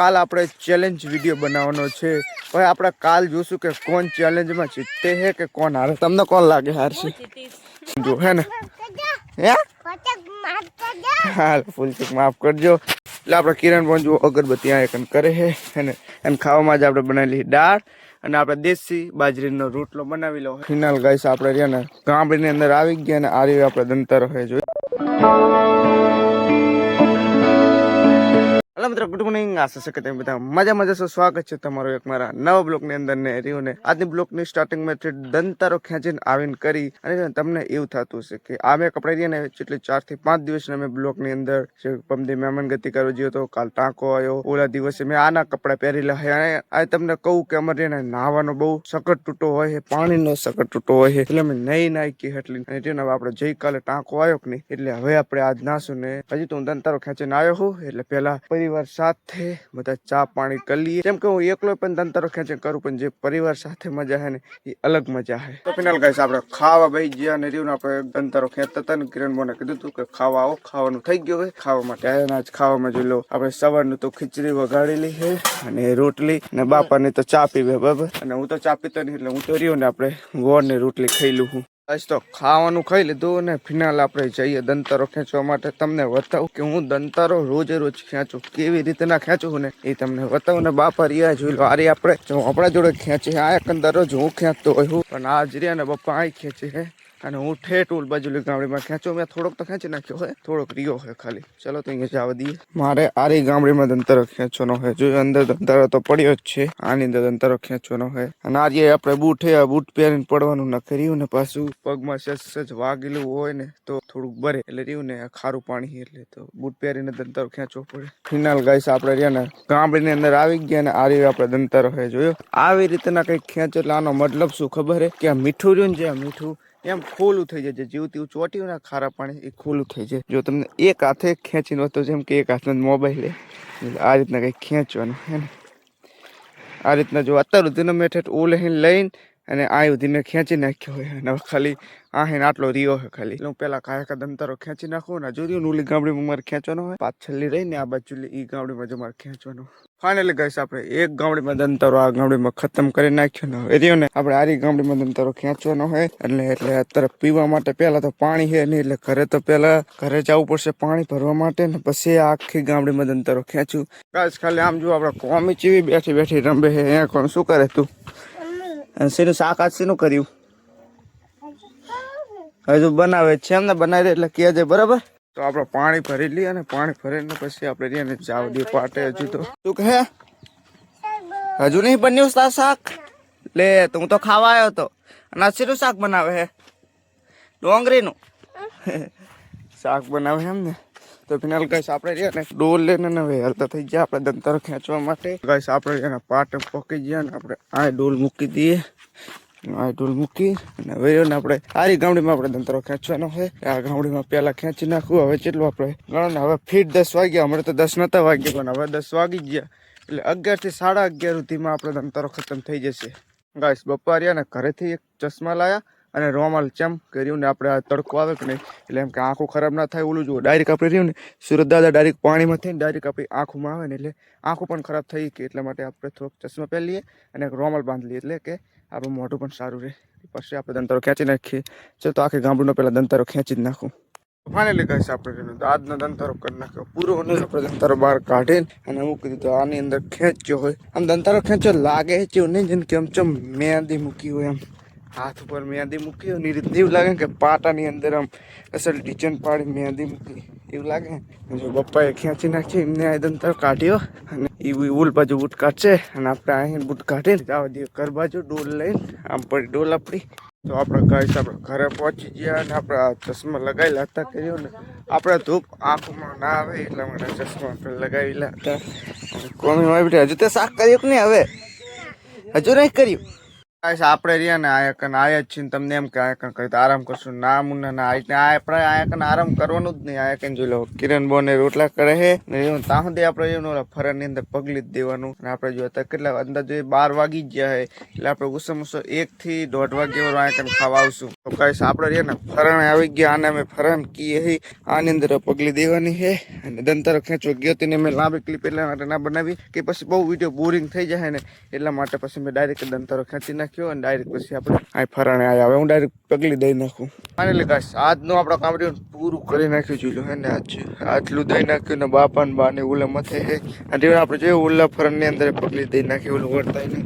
કાલ આપણે challenge video બનાવવાનો છે. ભાઈ આપણે કાલ જોશું કે કોણ ચેલેન્જમાં જીતે હે કે કોણ હારે તમને કોણ લાગે હારશે? જો હે ને? હે? હાલ ફૂલ ચેક માફ કરજો. એટલે આપણે કિરણ પણ જુઓ અગરબત્તી આ એકન કરે છે અને એને ખાવામાં જ આપણે બનાવેલી દાળ અને આપણે દેશી બાજરીનો રોટલો બનાવી લો ફિનાલ ગાઈસ આપણે રહ્યા ને ગામડીની અંદર આવી ગયા અને આ રહ્યું આપણે દંતર હોય જોયું હલો મિત્રો ગુડ મોર્નિંગ આશા છે કે તમે બધા મજા મજા છો? સ્વાગત છે તમારું એક મારા નવા બ્લોકની અંદર ને રહ્યું આજની બ્લોકની સ્ટાર્ટિંગમાં થી દંતારો ખેંચીને આવીને કરી. અને તમને એવું થતું હશે કે આ મેં કપડા રહ્યા ને જેટલી ચારથી પાંચ દિવસ મેં બ્લોગની અંદર પમદી મહેમાન ગતિ કરવા ગયો તો કાલ ટાંકો આવ્યો ઓલા દિવસે મેં આના કપડાં પહેરેલા હોય અને આ તમને કહું કે અમારે ને નાહવાનો બહુ સખત તૂટો હોય છે, પાણીનો સકટ તૂટો હોય છે. એટલે અમે નહીં નાખી એટલી અને તેને આપણે જઈકાલે ટાંકો આવ્યો કે નહીં એટલે હવે આપણે આજ નાશું ને. હજી તો હું દંતારો ખેંચીને આવ્યો હું એટલે પહેલા પરિવાર સાથે બધા ચા પાણી કરી લઈએ. જેમ કે હું એકલો પણ દંતારો ખેંચે કરું, પણ જે પરિવાર સાથે મજા હે ને, એ અલગ મજા છે તો ફિનાલ ગાઈસ આપણે ખાવા ભાઈ ગયા અને રહ્યું ને આપણે તંતરો ખેંચતા હતા ને કિરણ બોને કીધું હતું કે ખાવા આવો, ખાવાનું થઈ ગયું હોય ખાવા માટે આજ ખાવામાં જોઈ લો, આપણે સવારનું તો ખીચડી વગાડેલી છે અને રોટલી ને બાપાને તો ચા પીવે, બરાબર? અને હું તો ચા પીતો નહીં, એટલે હું તો રહ્યો ને, આપણે ગોળ ને રોટલી ખાઈ લઉં હું. આજ તો ખાવાનું ખાઈ લીધું ને ફિનાલ આપણે જઈએ દંતરો ખેંચવા માટે. તમને બતાવું કે હું દંતરો રોજે રોજ ખેંચું. કેવી રીતના ખેંચું ને એ તમને બતાવું ને બાપા રિયા જોઈ લો આરી આપણે જો આપણા જોડે ખેંચી, આ એકંદર જ હું ખેંચતો હોય હું. પણ આજ રહ્યા ને પપ્પા આ ખેંચે છે અને હું ઠેઠ ઉલ બાજુલી ગામડીમાં ખેંચો, મેં થોડોક તો ખેંચી નાખ્યો હોય, થોડોક રિયો હોય ખાલી. ચલો તો અહીંયા જવા દઈએ. મારે આરી ગામડીમાં દંતારો ખેંચવાનો હોય. જો અંદર દંતારો તો પડ્યો જ છે. આની અંદર દંતારો ખેંચવાનો હોય. અને આજે આપણે બૂટ હે બૂટ પહેરીને પડવાનું ન કર્યું ને પાછું પગમાં સજ સજ વાગેલું હોય ને તો થોડુંક બરે. એટલે રહ્યું ને ખારું પાણી એટલે તો બૂટ પહેરીને દંતરો ખેંચવો પડે. ફિનાલ ગાઈસ આપણે રહ્યા ને ગામડીની અંદર આવી ગયા ને આરી આપણે દંતરો હોય જોયો. આવી રીતના કંઈક ખેંચો, એટલે આનો મતલબ શું ખબર હે? કે આ મીઠું રહ્યું ને જે મીઠું એમ ખોલું થઈ જાય જેવું તેવું ચોટ્યું ના ખારા પાણી એ ખોલું થઈ જાય જો તમને એક હાથે ખેંચીને તો જેમ કે એક હાથમાં મોબાઈલ આ રીતના કંઈક ખેંચવાનું, હે ને? આ રીતના જો અત્યાર સુધીનો મેઠેઠ ઓલે લઈને અને આ સુધી મેં ખેંચી નાખ્યો હોય. અને ખાલી આ હે આટલો રહ્યો હોય ખાલી. હું પેલા કાયકા દંતારો ખેંચી નાખું ને જોયું નુલી ગામડીમાં મારે ખેંચવાનો હોય. પાછળની રહીને આ બાજુ એ ગામડીમાં જો મારે ખેંચવાનો ફાઇનલી ગઈશ આપણે એક ગામડીમાં દંતરો આ ગામડીમાં ખતમ કરી નાખ્યો ને હવે રહ્યો ને આપણે આરી ગામડીમાં દંતરો ખેંચવાનો હોય. એટલે એટલે અત્યારે પીવા માટે પહેલા તો પાણી છે નહીં, એટલે ઘરે તો પહેલા ઘરે જવું પડશે પાણી ભરવા માટે ને પછી આખી ગામડીમાં દંતરો ખેંચું. ગાઈસ ખાલી આમ જો આપણે કોમી ચીવી બેઠી બેઠી રમે છે અહીંયા કોણ શું કરે તું? અને શેનું શાક આજ શેનું કર્યું? હજુ બનાવે છે એમને બનાવી એટલે કહેજે બરાબર? તો આપણે પાણી ભરી લઈએ અને પાણી ભરીને પછી આપણે રહીએ ને જાવ દઈએ પાટે હજુ તો. તું કહે? હજુ નહીં બન્યું તાર શાક? લે તો તો ખાવા આવ્યો તો. અને આ શેનું શાક બનાવે હે? ડોંગરીનું? શાક બનાવે એમ ને તો ફિનાલ ગાઈસ આપણે રહ્યા ને ડોલ લઈને ને હવે હાલતા થઈ ગયા આપણે દંતર ખેંચવા માટે. ગાઈસ આપણે એના પાટ પોકી ગયા ને આપણે આ ડોલ મૂકી દઈએ. આ ડોલ મૂકી અને હવે આપણે આરી ગામડીમાં આપણે દંતરો ખેંચવાનો હોય આ ગામડીમાં પહેલા ખેંચી નાખવું હવે કેટલું આપણે ગણો હવે ફીટ દસ વાગ્યા, હમણાં તો દસ નતા વાગ્યા, પણ હવે દસ વાગી ગયા. એટલે અગિયારથી સાડા અગિયાર સુધીમાં આપણે દંતરો ખતમ થઈ જશે. ગાઈસ બપોર્યા રહ્યા ને ઘરેથી એક ચશ્મા લાયા. અને રોમાલ ચેમ કર્યું ને આપણે આ તડકો આવે કે નહીં? એટલે એમ કે આંખો ખરાબ ના થાય ઓલું જુઓ ડાયરેક્ટ આપણે રહ્યું ને, સુરત દાદા ડાયરેક્ટ પાણીમાં થઈને ડાયરેક્ટ આપણી આંખોમાં આવે ને એટલે આંખો પણ ખરાબ થઈ કે એટલા માટે આપણે થોડોક ચશ્મા પહેરી લઈએ અને રોમાલ બાંધી લઈએ એટલે કે આપણું મોઢું પણ સારું રહે. પછી આપણે દંતારો ખેંચી નાખીએ. ચાલ તો આખી ગામડુનો પહેલાં દંતારો ખેંચી જ નાખું. ફાઇનલી કહીશ આપણે આજનો દંતારો કરી નાખ્યો. પૂરો અને આપણે દંતારો બહાર કાઢીને અને મૂકી દીધો આની અંદર ખેંચ્યો હોય. આમ દંતારો ખેંચ્યો લાગે છે નહીં જેમ કે આમ ચમ મહેંદી મૂકી હોય એમ હાથ ઉપર મહેંદી મૂકી અને રીતે એવું લાગે કે પાટાની અંદર આમ અસલ ડિઝાઇન પાડી મહેંદી મૂકી. એવું લાગે જો પપ્પાએ ખેંચી નાખી, એમને આ તરફ કાઢ્યો અને એ ઉલ બાજુ બૂટ કાઢશે અને આપણે અહીં બૂટ કાઢીને જાવ દઈએ ઘર બાજુ ડોલ લઈને. આમ પડી ડોલ આપણી. તો આપણે ગાઈસ આપણે ઘરે પહોંચી ગયા અને આપણે ચશ્મા લગાવેલા હતા કર્યો ને. આપણે ધૂપ આંખમાં ના આવે એટલા માટે ચશ્મા આપણે લગાવેલા હતા. કોમી માં હજુ તે શાક કર્યું કે નહીં હવે? હજુ નહીં કર્યું? ગાઈસ, આપણે રહ્યા ને આ એકન આયા જ છીએ તમને એમ કે આ એકન કરી આરામ કરશું. ના, મુન્ના, ના, આ આ આપણે આ એકન આરામ કરવાનું જ નહીં. આ એકન જોઈ લો, કિરણ બોને રોટલા કરે હે ને એવું ત્યાં દે આપણે એવું ઓલા ફરનની અંદર પગલી જ દેવાનું. અને આપણે જો અત્યારે કેટલા અંદાજે બાર વાગી જ ગયા હે એટલે આપણે ઉસમ ઉસો એક થી દોઢ વાગે આ એકન ખાવા આવશું. તો ગાઈસ, આપણે રહ્યા ને ફરણ આવી ગયા આને અમે ફરણ કીએ હી. આની અંદર પગલી દેવાની છે અને દંતર ખેંચવા ગયો તેને મેં લાંબી ક્લિપ એટલા માટે ના બનાવી કે પછી બહુ વીડિયો બોરિંગ થઈ જાય ને એટલા માટે પછી મેં ડાયરેક્ટ દંતરો ખેંચી નાખ્યો અને ડાયરેક્ટ પછી આપણે આ ફરણે આવ્યા હવે હું ડાયરેક્ટ પગલી દઈ નાખું. ફાઇનલી ગાઈસ, આજનું આપણો કામ રહ્યું પૂરું કરી નાખ્યું. જોયું હે ને, આજ આટલું દઈ નાખ્યું ને બાપા ને બા ને ઉલા મથે અને આપણે જોયું ઉલ્લા ફરણની અંદર પગલી દઈ નાખી, ઓલું અને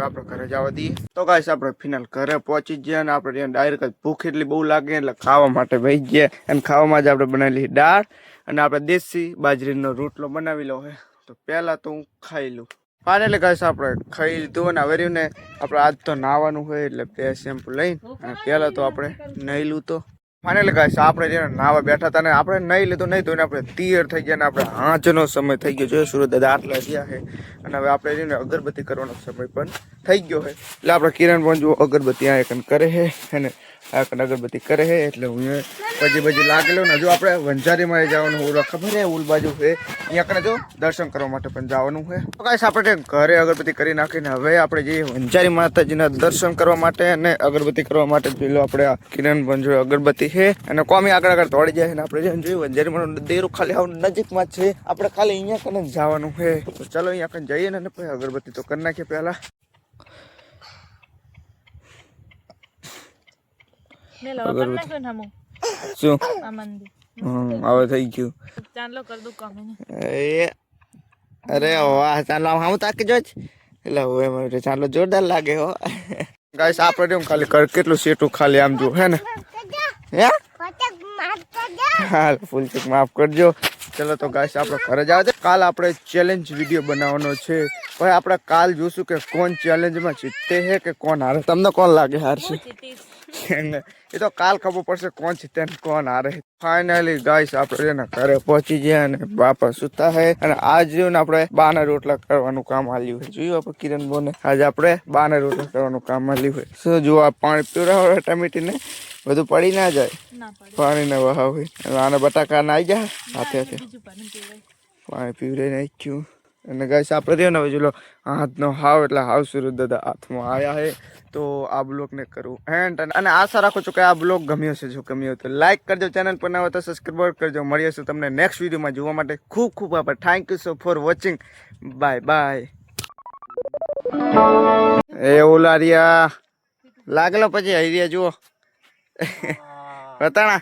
હવે આપણે ઘરે જવા દઈએ. તો ગાઈસ, આપણે ફિનાલ ઘરે પહોંચી ગયા અને આપણે ત્યાં ડાયરેક્ટ ભૂખ એટલી બહુ લાગે એટલે ખાવા માટે વહી ગયા. અને ખાવામાં જ આપણે બનાવેલી દાળ અને આપણે દેશી બાજરીનો રોટલો બનાવી લો હે તો પહેલાં તો હું ખાઈ લઉં. ફાઇનલી ગાઈસ, આપણે ખાઈ લીધું અને હવે ને, આપણે આજ તો નાવાનું હોય એટલે બે શેમ્પુ લઈને, અને પહેલાં તો આપણે નહીં લઉં તો ફાઇનલી ગાઈસ આપણે જે નાવા બેઠા હતા ને આપણે નહીં લીધું, નહીં એને આપણે તિયર થઈ ગયા ને આપણે આંચનો સમય થઈ ગયો છે. સુરત દાદા આટલા ગયા છે અને હવે આપણે છે ને અગરબત્તી કરવાનો સમય પણ થઈ ગયો છે. એટલે આપણે કિરણ પણ જો અગરબત્તી આ એક કરે છે અને આ અગરબત્તી કરે છે, એટલે હું પછી પછી લાગેલો ને. હજુ આપણે વંજારીમાં જવાનું ઓલા ખબર છે, ઉલ બાજુ છે. અહીંયા કને જો, દર્શન કરવા માટે પણ જવાનું છે. તો કાંઈ આપણે ઘરે અગરબત્તી કરી નાખીને હવે આપણે જઈએ વંજારી માતાજીના દર્શન કરવા માટે અને અગરબત્તી કરવા માટે પેલો આપણે આ કિરણ પણ જો અગરબત્તી છે. અને કોમી આગળ આગળ દોડી જાય ને આપણે જેમ જોયું, વંજારીમાં દેરું ખાલી આવું નજીકમાં છે. આપણે ખાલી અહીંયા કને જવાનું છે. તો ચાલો અહીંયા કને જઈએ ને પછી અગરબત્તી તો કરી નાખીએ પહેલા ને લવ કરી નાખ્યો ને હમું શું હમ. હવે થઈ ગયું. ચાલો કર દઉં કામ એ અરે વાહ ચાલો આમ હું તાકી જોજ એટલે હવે મારે ચાલો જોરદાર લાગે હો. ગાઈસ આપણે એમ ખાલી કર કેટલું સેટું ખાલી આમ જો હે ને? હે? હાલ ફૂલ ચેક માફ કરજો. ચલો તો ગાઈસ આપણે ઘરે જ આવે કાલ આપણે ચેલેન્જ વીડિયો બનાવવાનો છે. ભાઈ આપણે કાલ જોશું કે કોણ ચેલેન્જમાં જીતે છે કે કોણ હારે. તમને કોણ લાગે હારશે? ચીટીસ એ તો કાલ ખબર પડશે કોણ જીતે ને કોણ હારે. ફાઇનલી ગાઈસ આપણે એના ઘરે પહોંચી ગયા અને બાપા સુતા હે. અને આજ આપણે બાના રોટલા કરવાનું કામ આલ્યું હોય જોયું આપણે કિરણ બોને? આજે આપણે બાના રોટલા કરવાનું કામ આલ્યું હોય શું જો આ પાણી પીવડાવો ટમેટીને? બધું પડી ના જાય? પાણી ને વહાવે આને બટાકા ના આવી જાય હાથે. હાથે પાણી પીવડે પાણી પીવડાઈ નાખ્યું અને ગાઈસ આપણે રહ્યો ને હવે જો હાથનો હાવ એટલે હાવ સુરત દાદા હાથમાં આવ્યા છે તો આ બ્લોગને કરું. એન્ડ અને આશા રાખું છું કે આ બ્લોગ ગમ્યો છે જો ગમ્યો તો લાઈક કરજો ચેનલ પર ના હોય તો સબસ્ક્રાઈબ કરજો. મળીએ છું તમને નેક્સ્ટ વિડીયોમાં જોવા માટે ખૂબ ખૂબ આભાર. Thank you so for watching bye bye એ ઓલારિયા લાગલો પછી હરિયા જુઓ. બતાણા.